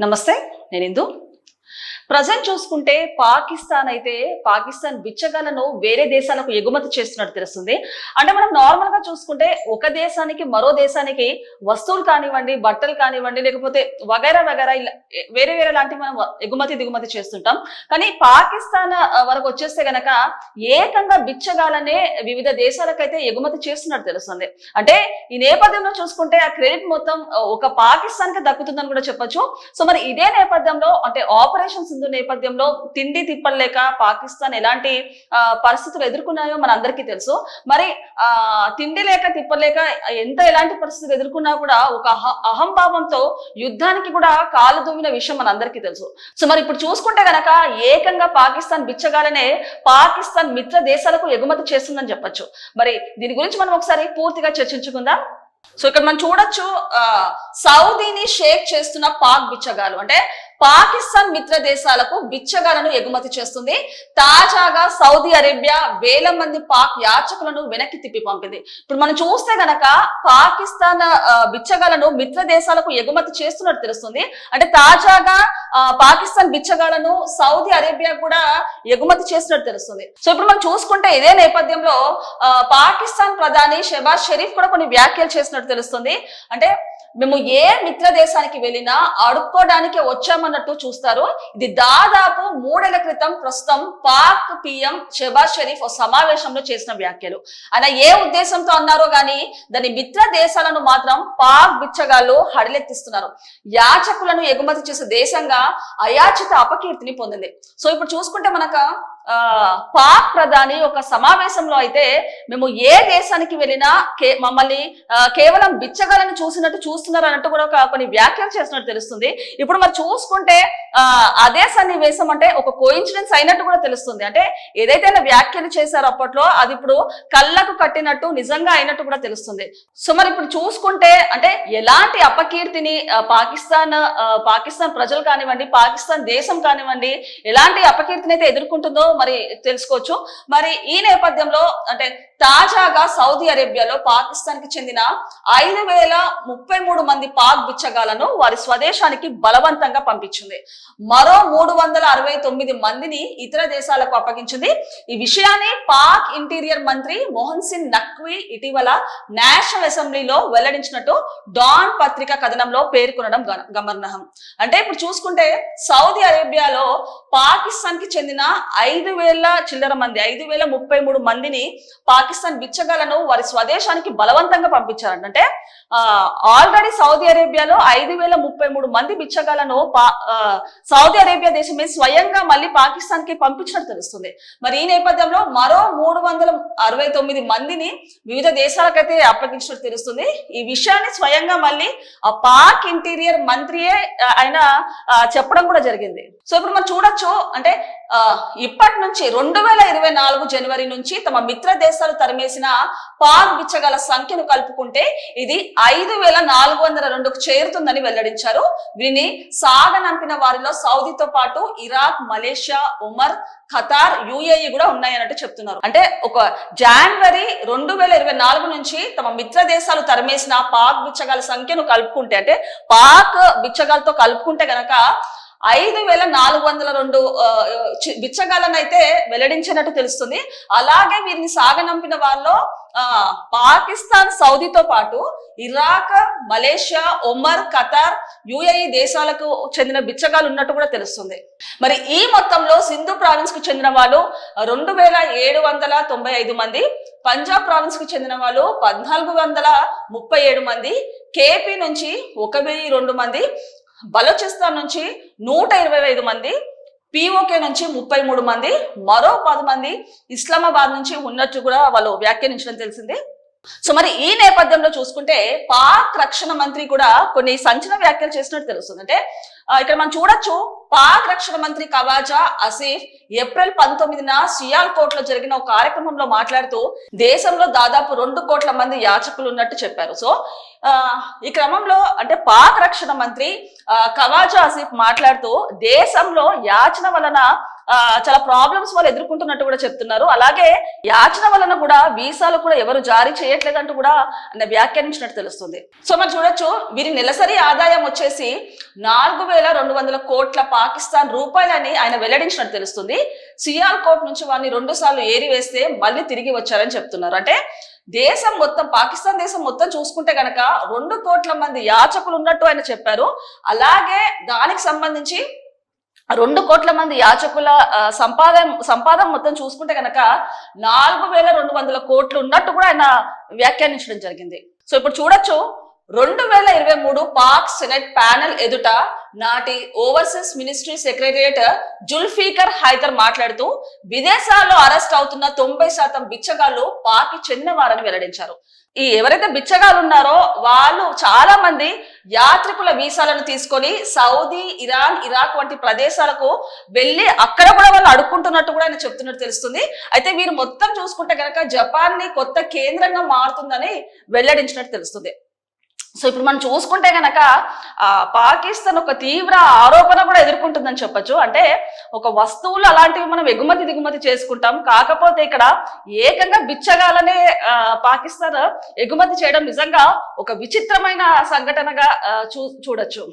నమస్తే నేను ఇందు ప్రజెంట్ చూసుకుంటే పాకిస్తాన్ అయితే పాకిస్తాన్ బిచ్చగాలను వేరే దేశాలకు ఎగుమతి చేస్తున్నట్టు తెలుస్తుంది. అంటే మనం నార్మల్గా చూసుకుంటే ఒక దేశానికి మరో దేశానికి వస్తువులు కానివ్వండి బట్టలు కానివ్వండి లేకపోతే వగైరా వగైరా వేరే వేరే లాంటివి మనం ఎగుమతి దిగుమతి చేస్తుంటాం. కానీ పాకిస్తాన్ వరకు వచ్చేస్తే గనక ఏకంగా బిచ్చగాలనే వివిధ దేశాలకైతే ఎగుమతి చేస్తున్నట్టు తెలుస్తుంది. అంటే ఈ నేపథ్యంలో చూసుకుంటే ఆ క్రెడిట్ మొత్తం ఒక పాకిస్తాన్కి దక్కుతుందని కూడా చెప్పొచ్చు. సో మరి ఇదే నేపథ్యంలో అంటే ఆపరేషన్ సింధు నేపథ్యంలో తిండి తిప్పలేక పాకిస్తాన్ ఎలాంటి పరిస్థితులు ఎదుర్కొన్నాయో మన అందరికీ తెలుసు. మరి ఆ తిండి లేక తిప్పలేక ఎంత ఎలాంటి పరిస్థితులు ఎదుర్కొన్నా కూడా ఒక అహంభావంతో యుద్ధానికి కూడా కాలు దూమిన విషయం మన అందరికీ తెలుసు. సో మరి ఇప్పుడు చూసుకుంటే గనక ఏకంగా పాకిస్తాన్ బిచ్చగాలనే పాకిస్తాన్ మిత్ర దేశాలకు ఎగుమతి చేస్తుందని చెప్పొచ్చు. మరి దీని గురించి మనం ఒకసారి పూర్తిగా చర్చించుకుందాం. సో ఇక్కడ మనం చూడొచ్చు సౌదీని షేక్ చేస్తున్న పాక్ బిచ్చగాలు అంటే పాకిస్తాన్ మిత్ర దేశాలకు బిచ్చగాలను ఎగుమతి చేస్తుంది. తాజాగా సౌదీ అరేబియా వేల మంది పాక్ యాచకులను వెనక్కి తిప్పి పంపింది. ఇప్పుడు మనం చూస్తే గనక పాకిస్తాన్ బిచ్చగాలను మిత్ర దేశాలకు ఎగుమతి చేస్తున్నట్టు తెలుస్తుంది. అంటే తాజాగా పాకిస్తాన్ బిచ్చగాలను సౌదీ అరేబియా కూడా ఎగుమతి చేస్తున్నట్టు తెలుస్తుంది. సో ఇప్పుడు మనం చూసుకుంటే ఇదే నేపథ్యంలో పాకిస్తాన్ ప్రధాని షెబాజ్ షరీఫ్ కూడా కొన్ని వ్యాఖ్యలు చేసినట్టు తెలుస్తుంది. అంటే మేము ఏ మిత్ర దేశానికి వెళ్ళినా ఆడుకోవడానికి వచ్చామన్నట్టు చూస్తారు. ఇది దాదాపు మూడేళ్ళ క్రితం ప్రస్తుతం పాక్ పిఎం షెబాజ్ షరీఫ్ ఓ సమావేశంలో చేసిన వ్యాఖ్యలు. ఆయన ఏ ఉద్దేశంతో అన్నారో గాని దాని మిత్ర దేశాలను మాత్రం పాక్ బిచ్చగాళ్ళు హడలెత్తిస్తున్నారు. యాచకులను ఎగుమతి చేసే దేశంగా అయాచిత అపకీర్తిని పొందింది. సో ఇప్పుడు చూసుకుంటే మనక ఆ, పాక్ ప్రధాని ఒక సమావేశంలో అయితే మేము ఏ దేశానికి వెళ్ళినా కే మమ్మల్ని కేవలం బిచ్చగాళ్ళని చూసినట్టు చూస్తున్నారు అన్నట్టు కూడా ఒక కొన్ని వ్యాఖ్యలు చేసినట్టు తెలుస్తుంది. ఇప్పుడు మరి చూసుకుంటే అదే సన్నివేశం అంటే ఒక కోయిన్సిడెన్స్ అయినట్టు కూడా తెలుస్తుంది. అంటే ఏదైతే వ్యాఖ్యలు చేశారో అప్పట్లో అది ఇప్పుడు కళ్ళకు కట్టినట్టు నిజంగా అయినట్టు కూడా తెలుస్తుంది. సో మరి ఇప్పుడు చూసుకుంటే అంటే ఎలాంటి అపకీర్తిని పాకిస్తాన్ పాకిస్తాన్ ప్రజలు కానివ్వండి పాకిస్తాన్ దేశం కానివ్వండి ఎలాంటి అపకీర్తిని అయితే ఎదుర్కొంటుందో మరి తెలుసుకోవచ్చు. మరి ఈ నేపథ్యంలో అంటే తాజాగా సౌదీ అరేబియాలో పాకిస్తాన్కి చెందిన ఐదు వేల ముప్పై మూడు మంది పాక్ బిచ్చగాలను వారి స్వదేశానికి బలవంతంగా పంపించింది. మరో మూడు వందల అరవై తొమ్మిది మందిని ఇతర దేశాలకు అప్పగించింది. ఈ విషయాన్ని పాక్ ఇంటీరియర్ మంత్రి మోహన్ సింగ్ నక్వీ ఇటీవల నేషనల్ అసెంబ్లీలో వెల్లడించినట్టు డాన్ పత్రిక కథనంలో పేర్కొనడం గన- గమనార్హం. అంటే ఇప్పుడు చూసుకుంటే సౌదీ అరేబియాలో పాకిస్తాన్కి చెందిన ఐదు వేల చిల్లర మంది ఐదు వేల ముప్పై మూడు మందిని పాకిస్తాన్ బిచ్చగాలను వారి స్వదేశానికి బలవంతంగా పంపించారంట. అంటే ఆల్రెడీ సౌదీ అరేబియాలో ఐదు వేల ముప్పై మూడు మంది బిచ్చగాలను పా సౌదీ అరేబియా దేశమే స్వయంగా మళ్ళీ పాకిస్తాన్కి పంపించినట్టు తెలుస్తుంది. మరి ఈ నేపథ్యంలో మరో మూడు వందల అరవై తొమ్మిది మందిని వివిధ దేశాలకైతే అప్పగించినట్టు తెలుస్తుంది. ఈ విషయాన్ని స్వయంగా మళ్ళీ ఆ పాక్ ఇంటీరియర్ మంత్రియే ఆయన చెప్పడం కూడా జరిగింది. సో ఇప్పుడు మనం చూడొచ్చు అంటే ఇప్పటి నుంచి రెండు వేల ఇరవై నాలుగు జనవరి నుంచి తమ మిత్ర దేశాలు తరిమేసిన పాక్ బిచ్చగల సంఖ్యను కలుపుకుంటే ఇది ఐదు వేల నాలుగు వందల రెండుకు చేరుతుందని వెల్లడించారు. వీరిని సాగనంపిన వారిలో సౌదీతో పాటు Iraq Malaysia Oman Qatar UAE కూడా ఉన్నాయన్నట్టు చెప్తున్నారు. అంటే ఒక జనవరి రెండు వేల ఇరవై నాలుగు నుంచి తమ మిత్ర దేశాలు తరిమేసిన పాక్ బిచ్చగాల సంఖ్యను కలుపుకుంటే అంటే పాక్ బిచ్చగాలతో కలుపుకుంటే గనక ఐదు వేల నాలుగు వందల రెండు బిచ్చగాలను అయితే వెల్లడించినట్టు తెలుస్తుంది. అలాగే వీరిని సాగనంపిన వాళ్ళలో పాకిస్తాన్ సౌదీతో పాటు Iraq Malaysia Oman Qatar UAE దేశాలకు చెందిన బిచ్చగాలు ఉన్నట్టు కూడా తెలుస్తుంది. మరి ఈ మొత్తంలో సింధు ప్రావిన్స్కు చెందిన వాళ్ళు రెండు వేల ఏడు వందల తొంభై ఐదు మంది పంజాబ్ ప్రావిన్స్కు చెందిన వాళ్ళు పద్నాలుగు వందల ముప్పై ఏడు మంది కేపీ నుంచి ఒక వెయ్యి రెండు మంది బలోచిస్తాన్ నుంచి నూట ఇరవై ఐదు మంది పిఓకే నుంచి ముప్పై మూడు మంది మరో పది మంది ఇస్లామాబాద్ నుంచి ఉన్నట్టు కూడా వాళ్ళు వ్యాఖ్యానించడం తెలిసింది. సో మరి ఈ నేపథ్యంలో చూసుకుంటే పాక్ రక్షణ మంత్రి కూడా కొన్ని సంచలన వ్యాఖ్యలు చేసినట్టు తెలుస్తుంది. అంటే ఇక్కడ మనం చూడొచ్చు పాక్ రక్షణ మంత్రి కవాజా అసీఫ్ ఏప్రిల్ పంతొమ్మిదిన సియాల్కోట్లో జరిగిన ఒక కార్యక్రమంలో మాట్లాడుతూ దేశంలో దాదాపు రెండు కోట్ల మంది యాచకులు ఉన్నట్టు చెప్పారు. సో ఆ, ఈ క్రమంలో అంటే పాక్ రక్షణ మంత్రి ఆ, కవాజా అసీఫ్ మాట్లాడుతూ దేశంలో యాచన వలన చాలా ప్రాబ్లమ్స్ వాళ్ళు ఎదుర్కొంటున్నట్టు కూడా చెప్తున్నారు. అలాగే యాచన వలన కూడా వీసాలు కూడా ఎవరు జారీ చేయట్లేదంటూ కూడా ఆయన వ్యాఖ్యానించినట్టు తెలుస్తుంది. సో మనం చూడొచ్చు వీరి నెలసరి ఆదాయం వచ్చేసి నాలుగు వేల రెండు వందల కోట్ల పాకిస్తాన్ రూపాయలని ఆయన వెల్లడించినట్టు తెలుస్తుంది. సియాల్ కోట్ నుంచి వారిని రెండు సార్లు ఏరి వేస్తే మళ్ళీ తిరిగి వచ్చారని చెప్తున్నారు. అంటే దేశం మొత్తం పాకిస్తాన్ దేశం మొత్తం చూసుకుంటే గనక రెండు కోట్ల మంది యాచకులు ఉన్నట్టు ఆయన చెప్పారు. అలాగే దానికి సంబంధించి రెండు కోట్ల మంది యాచకుల సంపాదన సంపాదన మొత్తం చూసుకుంటే గనక నాలుగు వేల రెండు వందల కోట్లు ఉన్నట్టు కూడా ఆయన వ్యాఖ్యానించడం జరిగింది. సో ఇప్పుడు చూడొచ్చు రెండు వేల ఇరవై మూడు పాక్ సెనెట్ ప్యానెల్ ఎదుట నాటి overseas ministry secretariat Zulfikar Haider మాట్లాడుతూ విదేశాల్లో అరెస్ట్ అవుతున్న తొంభై శాతం బిచ్చగాళ్ళు పాకి చెందినవారని వెల్లడించారు. ఈ ఎవరైతే బిచ్చగాళ్ళు ఉన్నారో వాళ్ళు చాలా మంది యాత్రికుల వీసాలను తీసుకొని సౌదీ ఇరాన్ ఇరాక్ వంటి ప్రదేశాలకు వెళ్ళి అక్కడ కూడా వాళ్ళు అడుక్కుంటున్నట్టు కూడా ఆయన చెప్తున్నట్టు తెలుస్తుంది. అయితే వీరు మొత్తం చూసుకుంటే కనుక జపాన్ని కొత్త కేంద్రంగా మారుతుందని వెల్లడించినట్టు తెలుస్తుంది. సో ఇప్పుడు మనం చూసుకుంటే గనక పాకిస్తాన్ ఒక తీవ్ర ఆరోపణ కూడా ఎదుర్కొంటుందని చెప్పొచ్చు. అంటే ఒక వస్తువులు అలాంటివి మనం ఎగుమతి దిగుమతి చేసుకుంటాం. కాకపోతే ఇక్కడ ఏకంగా బిచ్చగాలనే పాకిస్తాన్ ఎగుమతి చేయడం నిజంగా ఒక విచిత్రమైన సంఘటనగా చూ చూడొచ్చు.